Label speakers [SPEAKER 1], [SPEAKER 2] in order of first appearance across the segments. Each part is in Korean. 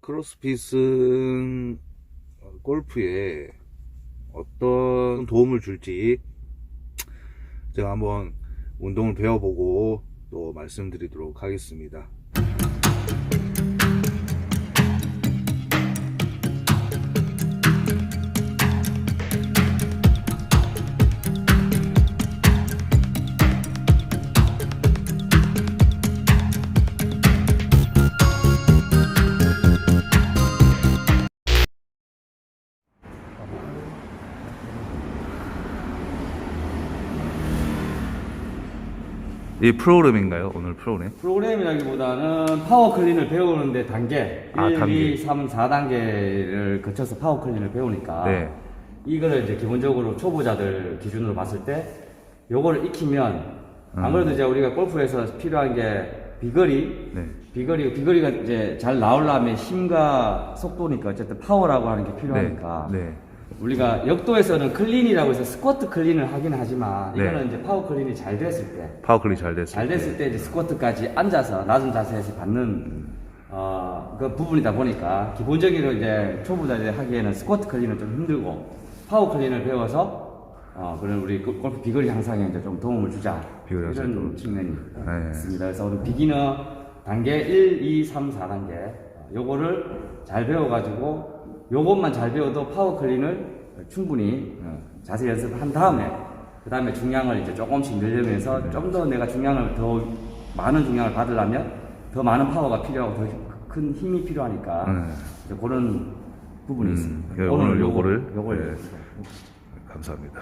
[SPEAKER 1] 크로스핏은 어, 골프에 어떤 도움을 줄지 제가 한번 운동을 배워보고 또 말씀드리도록 하겠습니다. 이 프로그램인가요? 오늘 프로그램?
[SPEAKER 2] 프로그램이라기보다는 파워 클린을 배우는데 단계
[SPEAKER 1] 아,
[SPEAKER 2] 1,
[SPEAKER 1] 단계.
[SPEAKER 2] 2, 3, 4단계를 거쳐서 파워 클린을 배우니까
[SPEAKER 1] 네.
[SPEAKER 2] 이거를 이제 기본적으로 초보자들 기준으로 봤을 때 요거를 익히면 안 그래도 이제 우리가 골프에서 필요한 게 비거리
[SPEAKER 1] 네.
[SPEAKER 2] 비거리 비거리가 이제 잘 나오려면 힘과 속도니까 어쨌든 파워라고 하는 게 필요하니까
[SPEAKER 1] 네. 네.
[SPEAKER 2] 우리가 역도에서는 클린이라고 해서 스쿼트 클린을 하긴 하지만
[SPEAKER 1] 네.
[SPEAKER 2] 이거는 이제 파워 클린이 잘 됐을 때
[SPEAKER 1] 파워클리 잘 됐을
[SPEAKER 2] 잘 됐을 때 이제 스쿼트까지 앉아서 낮은 자세에서 받는 어, 그 부분이다 보니까 기본적으로 이제 초보자들 하기에는 스쿼트 클린은 좀 힘들고 파워 클린을 배워서 어, 그런 우리 그 골프 비거리 향상에 이제 좀 도움을 주자
[SPEAKER 1] 비거리 향상에
[SPEAKER 2] 이런
[SPEAKER 1] 도움.
[SPEAKER 2] 측면이
[SPEAKER 1] 네.
[SPEAKER 2] 있습니다. 그래서 오늘 비기너 단계 1, 2, 3, 4단계 어, 요거를 잘 배워가지고 요것만 잘 배워도 파워 클린을 충분히 어, 자세 연습한 다음에 그 다음에 중량을 이제 조금씩 늘리면서
[SPEAKER 1] 네.
[SPEAKER 2] 좀더 내가 중량을 더 많은 중량을 받으려면 더 많은 파워가 필요하고 더 큰 힘이 필요하니까
[SPEAKER 1] 네.
[SPEAKER 2] 이제 그런 부분이
[SPEAKER 1] 음,
[SPEAKER 2] 있습니다.
[SPEAKER 1] 오늘
[SPEAKER 2] 요거-
[SPEAKER 1] 요거를,
[SPEAKER 2] 요걸
[SPEAKER 1] 네. 감사합니다.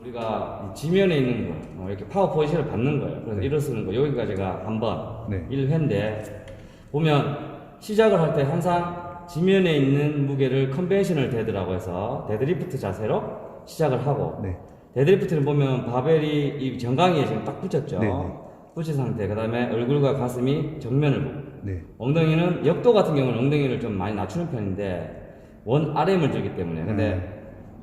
[SPEAKER 2] 우리가 이 지면에 있는 거 어, 이렇게 파워 포지션을 받는 거예요. 그래서 일어서는 거 여기까지가 한번
[SPEAKER 1] 네.
[SPEAKER 2] 1회인데 보면 시작을 할 때 항상 지면에 있는 무게를 컨벤셔널 데드라고 해서 데드리프트 자세로 시작을 하고
[SPEAKER 1] 네.
[SPEAKER 2] 데드리프트는 보면 바벨이 이 정강이에 지금 딱 붙였죠.
[SPEAKER 1] 네, 네.
[SPEAKER 2] 붙인 상태. 그다음에 얼굴과 가슴이 정면을 보고
[SPEAKER 1] 네.
[SPEAKER 2] 엉덩이는 역도 같은 경우는 엉덩이를 좀 많이 낮추는 편인데 원 RM을 들기 때문에 근데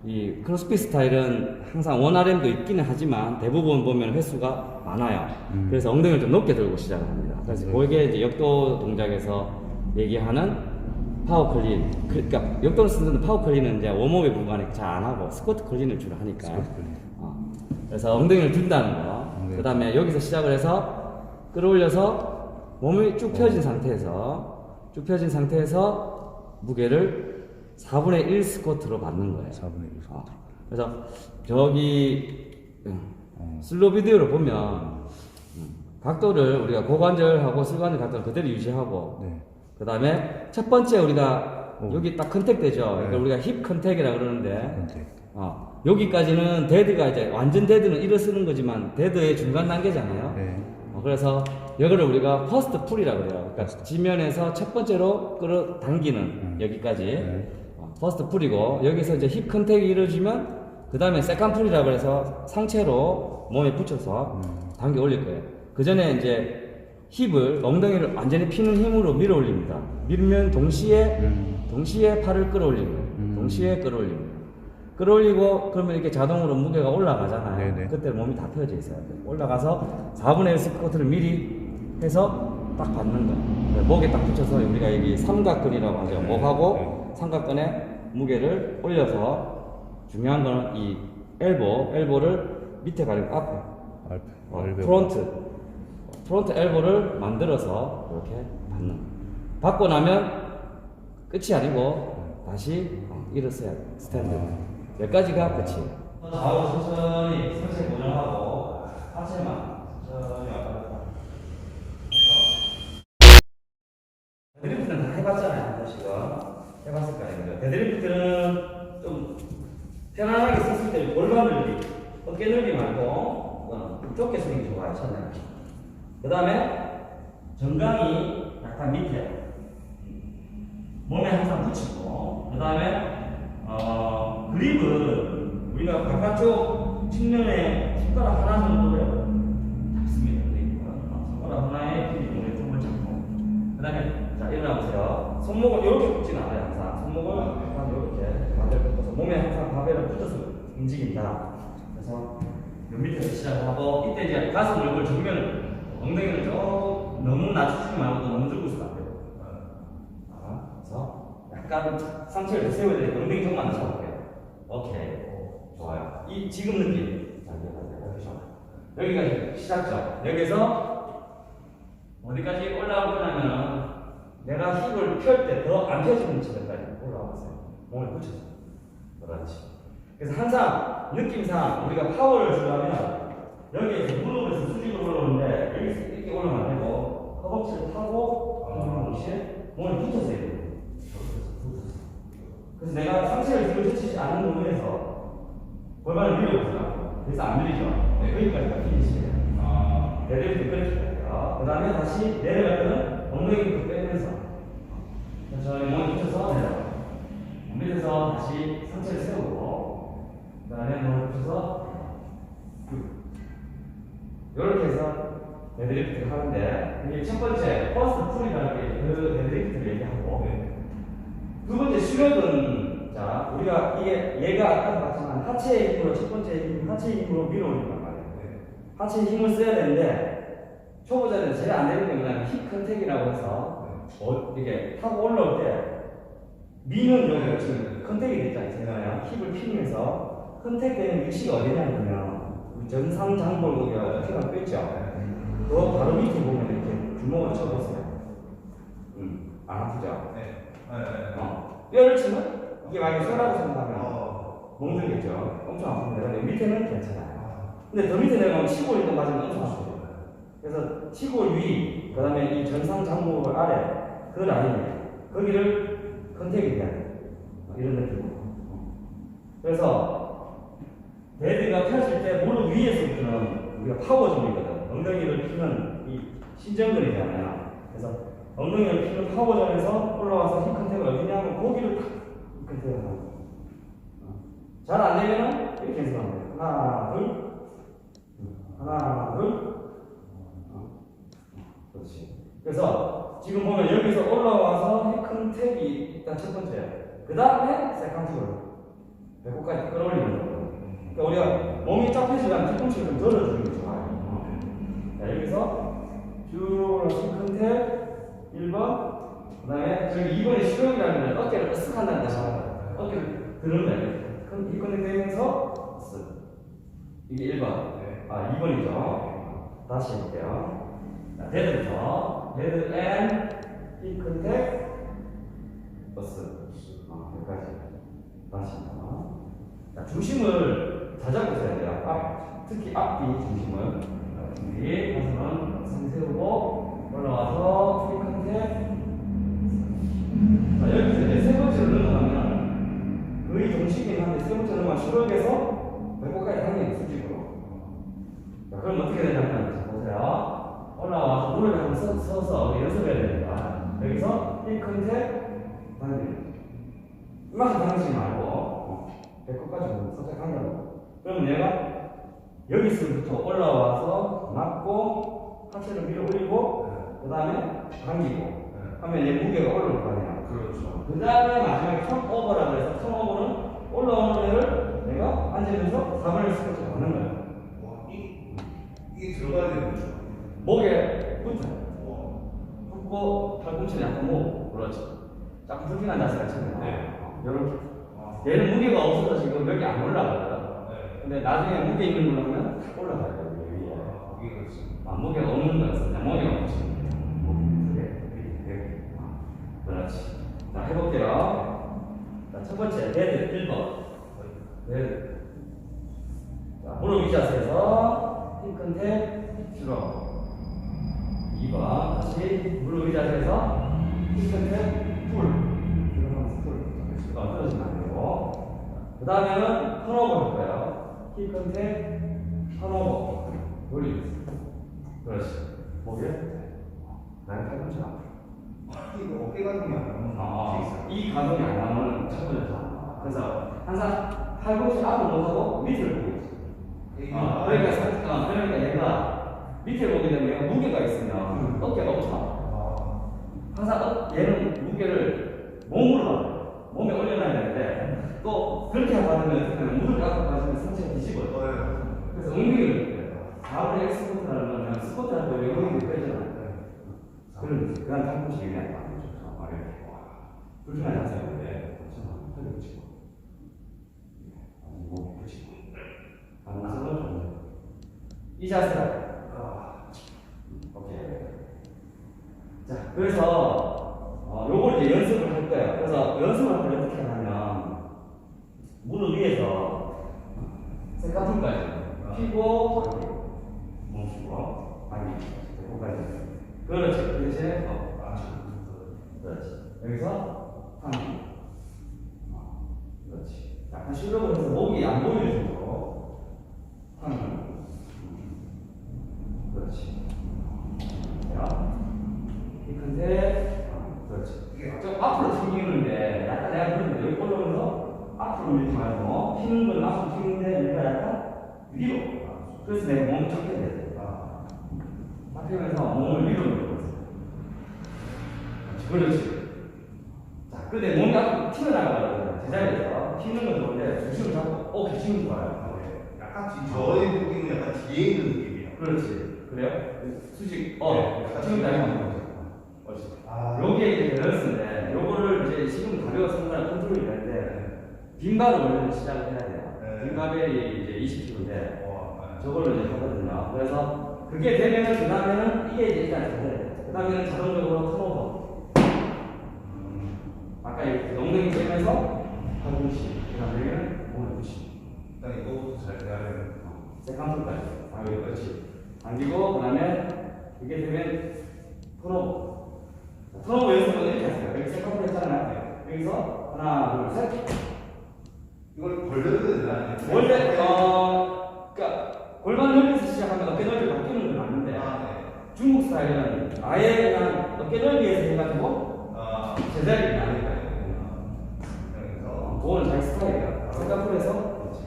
[SPEAKER 2] 이 크로스핏 스타일은 항상 원 RM도 있기는 하지만 대부분 보면 횟수가 많아요. 그래서 엉덩이를 좀 높게 들고 시작을 합니다. 그래서 그게 이제 역도 동작에서 얘기하는 파워 클린. 그러니까 역도를 쓰는 파워 클린은 이제 웜업에 불과하니까 잘 안 하고 스쿼트 클린을 주로 하니까. 어. 그래서 엉덩이를 든다는 거.
[SPEAKER 1] 네.
[SPEAKER 2] 그 다음에 여기서 시작을 해서 끌어올려서 몸이 쭉 펴진 상태에서 쭉 펴진 상태에서 무게를 4분의 1 스쿼트로 받는 거예요.
[SPEAKER 1] 4분의 1 스쿼트.
[SPEAKER 2] 어. 그래서 저기 음,
[SPEAKER 1] 어.
[SPEAKER 2] 슬로 비디오를 보면 음, 각도를 우리가 고관절하고 슬관절 각도를 그대로 유지하고
[SPEAKER 1] 네.
[SPEAKER 2] 그 다음에 첫 번째 우리가
[SPEAKER 1] 오.
[SPEAKER 2] 여기 딱 컨택 되죠.
[SPEAKER 1] 네.
[SPEAKER 2] 그러니까 우리가 힙 컨택이라 그러는데
[SPEAKER 1] 컨택.
[SPEAKER 2] 어, 여기까지는 데드가 이제 완전 데드는 일어서는 거지만 데드의 중간 단계잖아요.
[SPEAKER 1] 네.
[SPEAKER 2] 어, 그래서 이거를 우리가 퍼스트 풀이라고 그래요. 그러니까 지면에서 첫 번째로 끌어당기는 여기까지
[SPEAKER 1] 네.
[SPEAKER 2] 어, 퍼스트 풀이고 여기서 이제 힙 컨택이 이루어지면 그 다음에 세컨 풀이라고 해서 상체로 몸에 붙여서 당겨 올릴 거예요. 그 전에 이제 힙을 엉덩이를 완전히 피는 힘으로 밀어 올립니다. 밀면 동시에
[SPEAKER 1] 음.
[SPEAKER 2] 동시에 팔을 끌어올리는 거예요. 동시에 끌어올리는 거예요. 끌어올리고 그러면 이렇게 자동으로 무게가 올라가잖아요.
[SPEAKER 1] 네네.
[SPEAKER 2] 그때 몸이 다 펴져 있어요. 올라가서 4분의 1 스쿼트를 미리 해서 딱 받는 거예요. 목에 딱 붙여서 우리가 여기 삼각근이라고 하죠. 목하고 삼각근에 무게를 올려서 중요한 거는 이 엘보, 엘보를 밑에 가리고 앞에
[SPEAKER 1] 알페.
[SPEAKER 2] 어. 프론트 프론트 엘보를 만들어서 이렇게 받는. 받고 나면 끝이 아니고 다시 어, 일어서야 돼, 스탠드 여기까지가 끝이에요. 좌우 천천히 상체 고정하고 하체만 천천히 왔다 데드리프트는 다 해봤잖아요 한 번씩은. 해봤을 거 아닙니까? 데드리프트는 좀 편안하게 썼을 때 골반 늘리 어깨 늘리 말고 어, 좁게 쓰는 게 좋아요 처음에 그 다음에 정강이 약간 밑에 몸에 항상 붙이고 그 다음에 어, 그립은 우리가 바깥쪽 측면에 손가락 하나 정도를 잡습니다. 어, 손가락 하나에 몸에 tum을 잡고. 그 다음에 자 일어나보세요. 손목을 이렇게 붙지는 않아요 항상. 손목을 약간 이렇게 반대로 붙어서 몸에 항상 바벨을 붙여서 움직인다. 그래서 요 밑에서 시작하고 이때 이제 가슴 얼굴 정면을 엉덩이를 좀 너무 낮추지 말고 너무 들고 있으면 안 돼요 약간 상체를 세워야 되니까 엉덩이 조금만 더 잡을게요. 오케이. 좋아요. 이 지금 느낌. 자, 기억하세요. 여기까지 시작점. 여기서 어디까지 올라올 거냐면은 내가 힙을 펼 때 더 안 펴지는 지점까지 올라와보세요. 몸을 붙여서. 그렇지. 그래서 항상 느낌상 우리가 파워를 주려면 여기에서 무릎에서 수직으로 올라오는데 여기서 이렇게 올라오면 안 되고 허벅지를 타고 올라오는 동시에 몸을 붙여서 해야 돼요. 그래서 내가 상체를 뒤로 젖히지 않는 부분에서 골반을 밀려보자. 그래서 안 밀리죠. 네, 여기까지가 피니시예요.
[SPEAKER 1] 아,
[SPEAKER 2] 데드리프트 끊어줘야 돼요. 그 다음에 다시 내려갈 때는 엉덩이부터 빼면서 천천히 몸을 붙여서 내려가. 밑에서 다시 상체를 세우고 그 다음에 몸을 붙여서 이렇게 해서 데드리프트를 하는데 이게 첫 번째 퍼스트 풀이라는 게그 데드리프트를 얘기하고 두 번째 수력은 자 우리가 이게 얘가 아까도 봤지만 하체의 힘으로 첫 번째 힘 하체의 힘으로 밀어 올린단 말이에요. 하체에 힘을 써야 되는데 초보자들은 제일 안 되는 게 뭐냐면 힙 컨택이라고 해서 어, 이게 타고 올라올 때 미는 여기가 지금 컨택이 됐잖아요. 힙을 피면서 컨택되는 위치가 어디냐면 우 리 정상장골고기가 피가 뺐죠. 그거 바로 밑에 보면 이렇게 주먹을 쳐보세요. 음, 안 아프죠?
[SPEAKER 1] 네. 네.
[SPEAKER 2] 어. 뼈를 치면 이게 만약에 쇠라고 생각하면
[SPEAKER 1] 어.
[SPEAKER 2] 멍들겠죠. 엄청 아픈데 근데 밑에는 괜찮아요. 근데 더 밑에 내려가면 치골 있는 맞으면 엄청 아프죠. 그래서 치골 위, 그 다음에 이 전상 장골 아래 그 라인 거기를 컨택이 돼야 돼요. 이런 느낌으로. 그래서 데드가 펴질 때 무릎 위에서부터는 우리가 파워존이거든. 엉덩이를 피는 이 신전근이잖아요. 그래서 엉덩이를 피는 파워존에서 올라와서 힙 컨택을 어디냐면 고기를 탁 컨택을 거예요. 잘안 되면은 이렇게 연습하면 돼요. 하나, 둘, 하나, 둘. 어. 그렇지. 그래서 지금 보면 여기서 올라와서 힙큰 탭이 일단 첫 번째. 그 다음에 세컨트로 배꼽까지 끌어올리는 거예요. 그러니까 우리가 몸이 쫙 펴지면 뒤꿈치를 좀게 좋아요. 어. 자, 여기서 쭉 올라서 탭 1번. 그 다음에 저기 2번에 수영이라는 건 어깨를 으쓱 한다는 뜻이 거예요. 어깨를 드는 거예요. 그럼 이 컨택되면서 으쓱. 이게 1번. 아, 2번이죠. 다시 해볼게요. 자, 데드부터. 데드 앤, 이 컨택, 버스. 아, 여기까지. 다시 한번. 자, 중심을 잘 잡고 있어야 돼요. 앞, 특히 앞뒤 중심을. 준비. 가슴은 상 세우고, 올라와서, 이 컨택. 자, 여기서 이제 세 번째로 넘어가면, 거의 동시긴 한데, 세 번째로 넘어가면 수력에서 배꼽까지 당기는 수직으로. 자, 그럼 어떻게 되냐면, 자, 보세요. 올라와서 무릎을 한번 서, 서서 연습해야 됩니다. 여기서 이 컨택 당기는. 이만큼 당기지 말고, 어, 배꼽까지 살짝 당겨요. 그러면 얘가 여기서부터 올라와서 맞고, 하체를 위로 올리고, 그 다음에 당기고, 하면 얘 무게가 올라올 거 아니야.
[SPEAKER 1] 그렇죠.
[SPEAKER 2] 그 다음에 마지막에 턴오버라고 해서 턴오버는 올라오는 애를 내가 앉으면서 4분의 1 스쿼트 하는 거야.
[SPEAKER 1] 와, 이, 이게 들어가야 되는 거죠.
[SPEAKER 2] 목에 붙어.
[SPEAKER 1] 와.
[SPEAKER 2] 붙고 팔꿈치는 약간 목. 그렇지. 약간 불편한 자세가 있잖아요.
[SPEAKER 1] 네.
[SPEAKER 2] 이렇게.
[SPEAKER 1] 아,
[SPEAKER 2] 얘는 무게가 없어서 지금 여기 안 올라가거든.
[SPEAKER 1] 네.
[SPEAKER 2] 근데 나중에 무게 있는 걸로 하면 여기 위에.
[SPEAKER 1] 아,
[SPEAKER 2] 무게가 없는 거였어. 그냥 무게가 없지. 그렇지. 자, 해볼게요. 자, 첫 번째, 데드 1번. 네. 자, 무릎 위 자세에서 힙 컨택 줄어. 2번 다시 무릎 위 자세에서 힙 컨택 풀. 들어가면서 풀. 어, 떨어지면 안 되고. 그 다음에는 턴오버 할 거예요. 힙 컨택 턴오버. 돌리고 그렇지. 목에 나는 팔꿈치 안 풀어.
[SPEAKER 1] 이거 어깨 같은 게안 나오는
[SPEAKER 2] 아,
[SPEAKER 1] 게 있어요.
[SPEAKER 2] 이 가동이 안 나오면 첫 번째 다. 그래서 항상 팔꿈치 앞을 못하고 밑을 보고 있어. 어, 그러니까, 사- 어, 그러니까 얘가 밑에 보게 되면 얘가 무게가 있으면 어깨가 없어.
[SPEAKER 1] 아,
[SPEAKER 2] 항상 어, 얘는 무게를 몸으로 받아요. 몸에 올려놔야 되는데 또 그렇게 받으면 무릎 앞으로 가시면 상체가 뒤집어요.
[SPEAKER 1] 어, 네.
[SPEAKER 2] 그래서 엉덩이를 4분의 X 스쿼트라는 거는 스쿼트할 때 엉덩이를 빼잖아요. 그런 그냥 팔꿈치 유리한 거 아니죠. 어, 이렇게. 불편하지 않아요? 네. 그렇죠. 허리 붙이고. 아니, 목 붙이고. 가능성은 좀. 이 자세라.
[SPEAKER 1] 아,
[SPEAKER 2] 오케이. 자, 그래서, 어, 요걸 이제 연습을 할 거예요. 그래서 연습을 할때 어떻게 하냐면, 무릎 위에서 피고, 멈추고, 아니, 배꼽까지. 그렇지. 그렇지. 어,
[SPEAKER 1] 아,
[SPEAKER 2] 그렇지. 여기서 한 번. 어, 그렇지. 약간 실력을 해서 목이 안 보이는 정도로 한 번. 그렇지. 자, 이 큰데, 어, 그렇지. 좀 앞으로 튕기는데, 약간 내가 그러는데, 여기 올라오면서 앞으로 밀지 말고, 튀는 건 앞으로 튀는데, 내가 약간 위로. 그래서 내 몸이 쫓게 돼.
[SPEAKER 1] 아,
[SPEAKER 2] 잡히면서 몸을 위로 밀고 그렇지. 자, 근데 몸이 앞으로 튀어나가거든요. 제자리에서. 튀는 건 좋은데, 중심을 잡고, 어, 기침은 좋아요.
[SPEAKER 1] 네. 약간 지금 저의 느낌은 약간 뒤에 있는 느낌이에요.
[SPEAKER 2] 그렇지. 그래요? 수직, 어,
[SPEAKER 1] 네.
[SPEAKER 2] 지금 다니면 옳지.
[SPEAKER 1] 아,
[SPEAKER 2] 요게 이제 밸런스인데, 요거를 이제 지금 가벼워 상당히 컨트롤이 되는데, 빈발을 원래는 시작을 해야 돼요.
[SPEAKER 1] 네.
[SPEAKER 2] 빈바벨이 이제 20kg인데,
[SPEAKER 1] 와,
[SPEAKER 2] 저걸로 이제 하거든요. 그래서 그게 되면은 그 다음에는 이게 이제 일단 되그 다음에는 자동적으로 턴오버.
[SPEAKER 1] 음,
[SPEAKER 2] 아까 이렇게 엉덩이 째면서 팔꿈치. 그 다음에는 몸을 붙이.
[SPEAKER 1] 일단 이거부터 잘 돼야 되는.
[SPEAKER 2] 세컨트까지. 아, 여기까지. 당기고, 그 다음에 이게 되면 턴오버. 턴오버 연습은 이렇게 하세요. 여기 세컨트 했잖아요. 여기서 하나, 둘, 셋.
[SPEAKER 1] 이걸 벌려도 되나?
[SPEAKER 2] 원래, 어, 그니까 골반 넓이에서 시작하면 어깨 넓이 바뀌는 건 맞는데,
[SPEAKER 1] 아, 네.
[SPEAKER 2] 중국 스타일은 아예 그냥 어깨 넓이에서 해가지고
[SPEAKER 1] 아,
[SPEAKER 2] 제자리를 나는 거예요. 그거는 자기 스타일이야. 싱가포르에서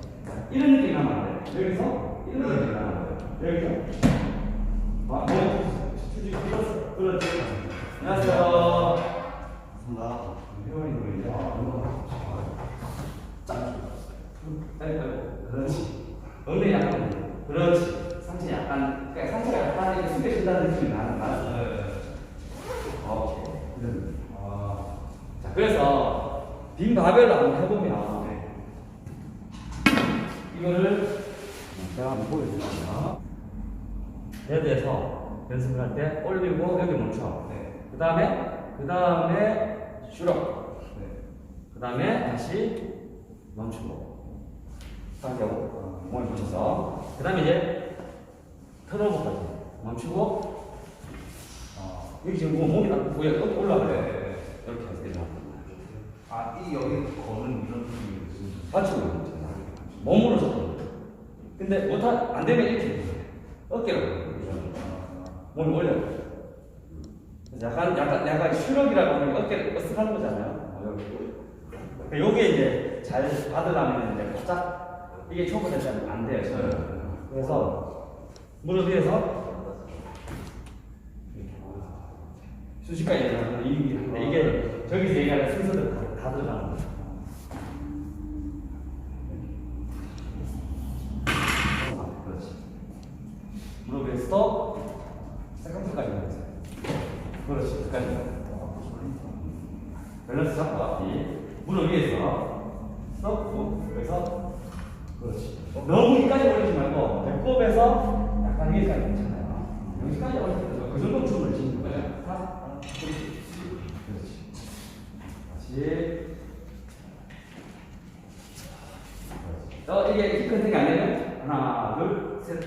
[SPEAKER 2] 이런 느낌 나면 안 돼. 여기서 이런 느낌 나면 안 돼. 여기서. 아, 뭐, 수직 풀었어. 그렇지. 안녕하세요.
[SPEAKER 1] 반갑습니다.
[SPEAKER 2] 회원이 누구인데? 짝. 아이고, 아이고. 그렇지. 엉덩이 약간 올려. 그렇지. 상체 약간, 그러니까 상체가 약간 이렇게 숙여진다는 느낌이 나는 거야.
[SPEAKER 1] 네.
[SPEAKER 2] 오케이. 이런 느낌.
[SPEAKER 1] 아,
[SPEAKER 2] 자, 그래서 빈 바벨로 한번 해보면 이거를 제가 한번 보여드릴게요. 베드에서 연습을 할 때 올리고 여기 멈춰.
[SPEAKER 1] 네.
[SPEAKER 2] 그 다음에 그 다음에 슈럽.
[SPEAKER 1] 네.
[SPEAKER 2] 그 다음에 다시 멈추고. 당겨고 몸을 붙여서 그 다음에 이제 턴오버까지 멈추고
[SPEAKER 1] 아,
[SPEAKER 2] 여기 지금 뭐 몸이 딱 위에 올라가요.
[SPEAKER 1] 네.
[SPEAKER 2] 이렇게 해서
[SPEAKER 1] 아, 이 여기 거는 이런 느낌이
[SPEAKER 2] 거잖아. 몸으로 잡고 거야. 근데 못하, 안 되면 이렇게. 어깨로. 몸을 올려. 그래서 약간, 약간, 약간 슈럭이라고 하는 게 어깨를 으쓱하는 거잖아요. 어, 여기. 그러니까 요게 이제 잘 받으려면 이제 바짝, 이게 초보자면 안 돼요. 저는. 그래서 무릎 위에서 수직까지 일어나는 이게, 이게 저기서 얘기하는 순서대로 다, 다 들어가는 거예요. 그렇지. 무릎에 스톱. 세컨드까지 가세요. 그렇지. 끝까지. 밸런스 잡고 앞뒤. 무릎 위에서 스톱. 후. 그래서 그렇지. 너무 위까지 올리지 말고 배꼽에서 약간 위에까지 괜찮아요. 여기까지 올리면 그 정도 춤을 치는 거예요. 하나, 그렇지. 그렇지. 다시. 어, 이게 키 컨택이 안 되면 하나, 둘, 셋.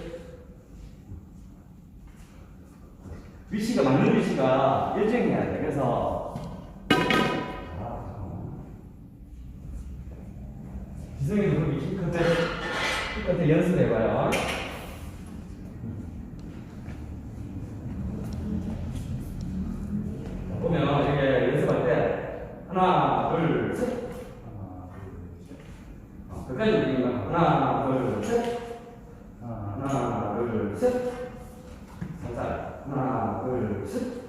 [SPEAKER 2] 위치가 맞는 일정해야 돼. 그래서 지성이도 그럼 키 컨택, 키 컨택 연습해봐요. 보면 이게 연습할 때 하나, 둘, 셋.
[SPEAKER 1] 하나, 둘, 셋.
[SPEAKER 2] 어, 끝까지 움직이면 하나, 둘, 셋.
[SPEAKER 1] 하나,
[SPEAKER 2] 하나, 둘, 셋. 살짝. 하나, 둘, 셋.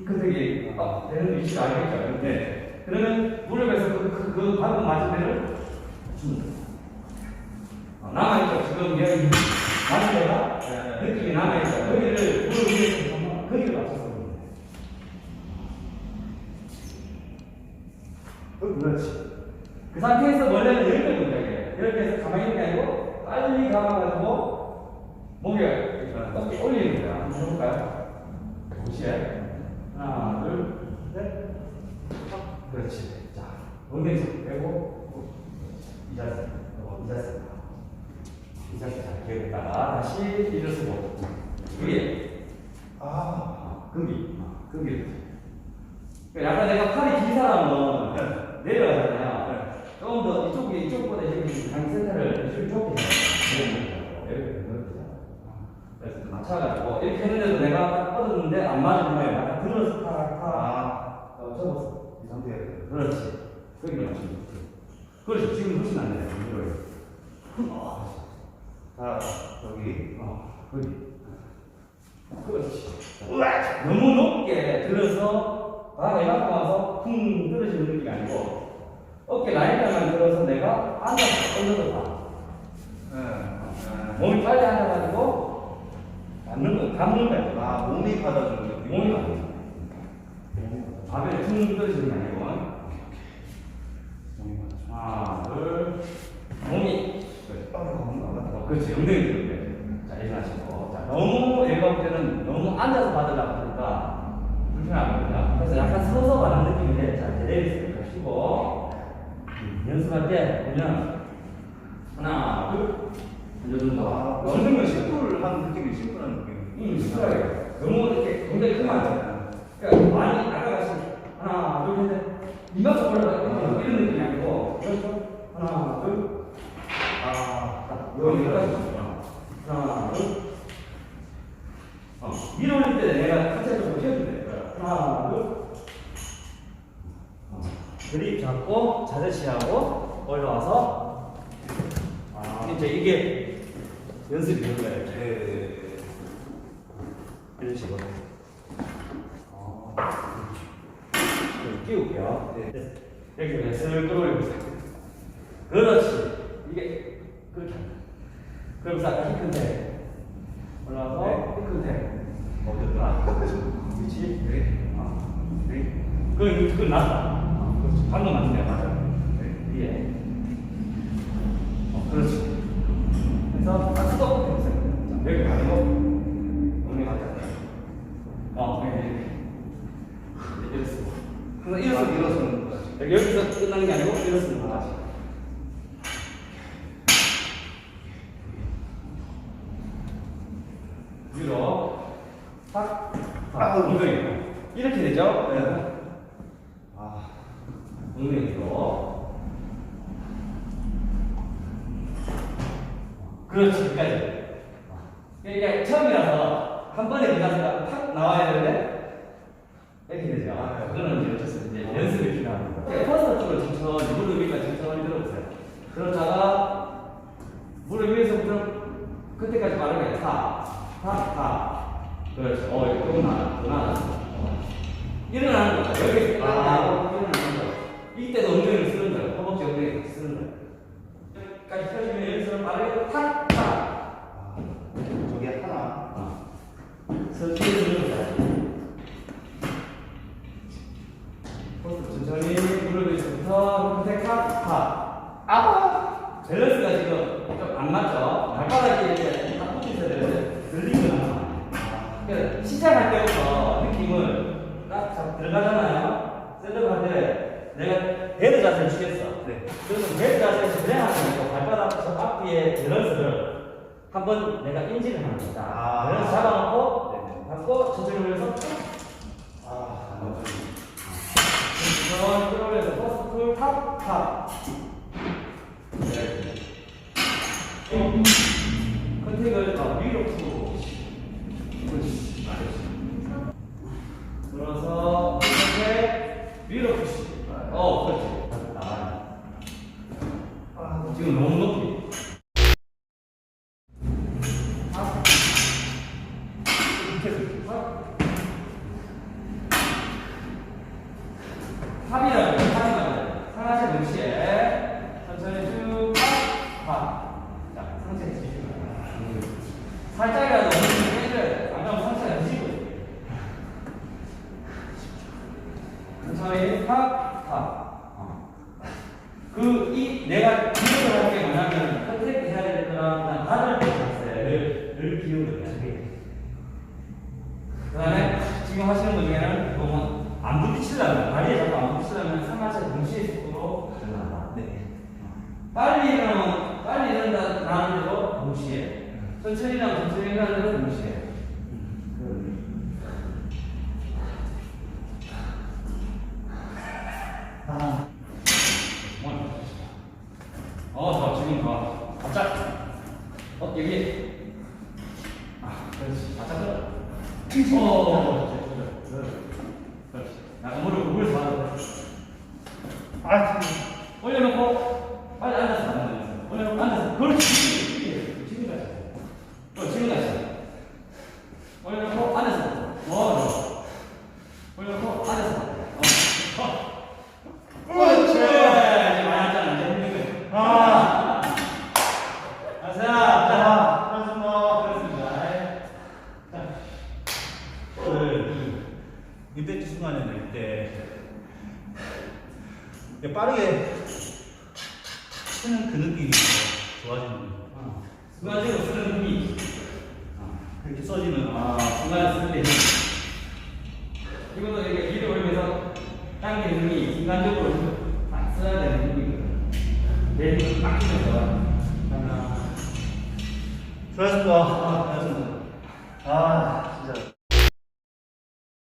[SPEAKER 2] 이 컨택이 아, 되는 위치가 알겠죠? 네. 그러면 무릎에서 그, 그, 그 방금 맞은 데를 주는 거예요. 어, 남아있죠? 지금 여기 맞은 데가
[SPEAKER 1] 네.
[SPEAKER 2] 느낌이 남아있죠? 거기를 무릎 위에서 한번 거기를 맞춰서 보면 돼요. 그 상태에서 원래는 이렇게 동작이에요. 이렇게 해서 가만히 있는 게 아니고 빨리 감아가지고 목에 어깨 올리는 거야. 한번 해볼까요? 동시에 하나, 둘, 셋. 그렇지. 자, 엉덩이 속 빼고 이 자세, 어, 이 자세. 이 자세 잘 기억했다가 다시 일어서고 위에
[SPEAKER 1] 아,
[SPEAKER 2] 아, 금비, 아, 금비. 그러니까 약간 내가 팔이 긴 사람은 내려가잖아요. 조금 더 이쪽에 이쪽보다 이렇게 강 센터를 좀 좁게 해요. 이렇게 이렇게. 그래서 맞춰가지고 이렇게 했는데도 내가 딱 뻗었는데 안 맞으면 약간 들어서
[SPEAKER 1] 아,
[SPEAKER 2] 어, 접었어.
[SPEAKER 1] 이 상태에.
[SPEAKER 2] 그렇지. 거기 맞추면 돼. 그렇지. 지금 훨씬 낫네. 이거를.
[SPEAKER 1] 자, 여기.
[SPEAKER 2] 어, 거기. 그렇지. 으악! 너무 높게 들어서 바닥에 맞고 와서 쿵 떨어지는 느낌이 아니고 어깨 라인까지만 들어서 내가 앉아서 올려서 봐.
[SPEAKER 1] 네. 네.
[SPEAKER 2] 몸이 빨리 앉아가지고 맞는 거, 감는 거야.
[SPEAKER 1] 아, 몸이 받아주는 거.
[SPEAKER 2] 몸이 맞는 거야. 쿵떨어지는 게 아니고
[SPEAKER 1] 몸이 받아주는
[SPEAKER 2] 하나, 둘, 몸이
[SPEAKER 1] 거. 아, 너무 나갔다.
[SPEAKER 2] 어, 그렇지. 엉덩이 들을 때. 자, 일어나시고. 자, 너무 내가 볼 때는 너무 앉아서 받으려고 하니까 불편하거든요. 그래서 약간 서서 가는 느낌인데, 자, 내리세요. 쉬고. 음, 연습할 때 보면, 하나, 둘, 이 정도.
[SPEAKER 1] 아,
[SPEAKER 2] 엉덩이
[SPEAKER 1] 너무
[SPEAKER 2] 시
[SPEAKER 1] 심플한 느낌이 심플한 느낌.
[SPEAKER 2] 음, 시원하게. 너무 이렇게 굉장히 크면 안 돼. 그러니까 많이 나가가시 하나, 둘, 셋. 이만큼 올라가. 이런 느낌이 아니고, 그렇죠? 하나, 둘,
[SPEAKER 1] 아,
[SPEAKER 2] 여기까지. 하나, 둘. 어, 위로 올릴 때 내가 쉬어도 돼. 하나, 둘. 어, 그립 잡고 자세 취하고 올라와서 아, 이제 이게 연습이 되는 거예요.
[SPEAKER 1] 네.
[SPEAKER 2] 이런 식으로. 어, 좀 끼울게요.
[SPEAKER 1] 네.
[SPEAKER 2] 이렇게 그냥 슬 끌어올리면서. 그렇지. 이게 그렇게 한다. 그러면서 아까 히큰데 올라와서
[SPEAKER 1] 네.
[SPEAKER 2] 히큰데 어디였더라? 그렇지.
[SPEAKER 1] 네.
[SPEAKER 2] 아, 네. 그건 그건 맞다. 아, 그렇지. 방금 맞네, 맞아.
[SPEAKER 1] 네.
[SPEAKER 2] 위에. 어, 그렇지. 그래서 딱 해보세요. 자, 여기 가지고 맞아. 어, 네, 네. 이렇게 쓰고. 항상
[SPEAKER 1] 거지.
[SPEAKER 2] 여기- 여기서 끝나는 게 아니고 이렇게 쓰는 거지. 위로 탁, 탁,
[SPEAKER 1] 아우.
[SPEAKER 2] 엉덩이 이렇게 되죠?
[SPEAKER 1] 네. 아,
[SPEAKER 2] 엉덩이 위로 그렇지 여기까지 이게 처음이라서 한 번에 그 자세가 팍 나와야 되는데 이렇게 되죠
[SPEAKER 1] 아, 네.
[SPEAKER 2] 그거는 이제 어쩔 수 없이 이제 연습이 필요합니다 퍼스트 쪽으로 천천히 무릎 위까지 천천히 들어보세요 그러다가 무릎 위에서부터 끝에까지 빠르게 타, 타, 타 그렇죠 어 이거 조금 나, 더 나아졌어 어. 일어나는 거다 여기 딱 나고 일어나는 거 이때도 엉덩이를 쓰는 거예요 허벅지 엉덩이 같이 쓰는 거예요 여기까지 펴주면 여기서 빠르게 탁, 탁
[SPEAKER 1] 아, 저게 하나.
[SPEAKER 2] 어. 서서히 들어보세요 포스 천천히 무릎에서부터 끝에 탁, 탁 아! 밸런스가 지금 좀 안 맞죠? 발바닥이 이렇게 딱 붙어 있어야 되는데 들리거나 그러니까 시작할 때부터 느낌을 딱 잡- 들어가잖아요. 셋업 할때 내가 베드 자세를 취했어.
[SPEAKER 1] 네.
[SPEAKER 2] 그래서 베드 자세에서 그냥 하지 말고 발바닥 저 앞뒤에 밸런스를 한번 내가 인지를 하는 거다.
[SPEAKER 1] 아.
[SPEAKER 2] 밸런스 잡아놓고
[SPEAKER 1] 네네.
[SPEAKER 2] 잡고 천천히 올려서
[SPEAKER 1] 아, 맞아요.
[SPEAKER 2] 천천히 끌어올려서 퍼스트 풀 탑, 탑. 네. 컨택을 어, 위로 풀고 밑 다음으로 동시에. 천천히랑 천천히 가는 동시에.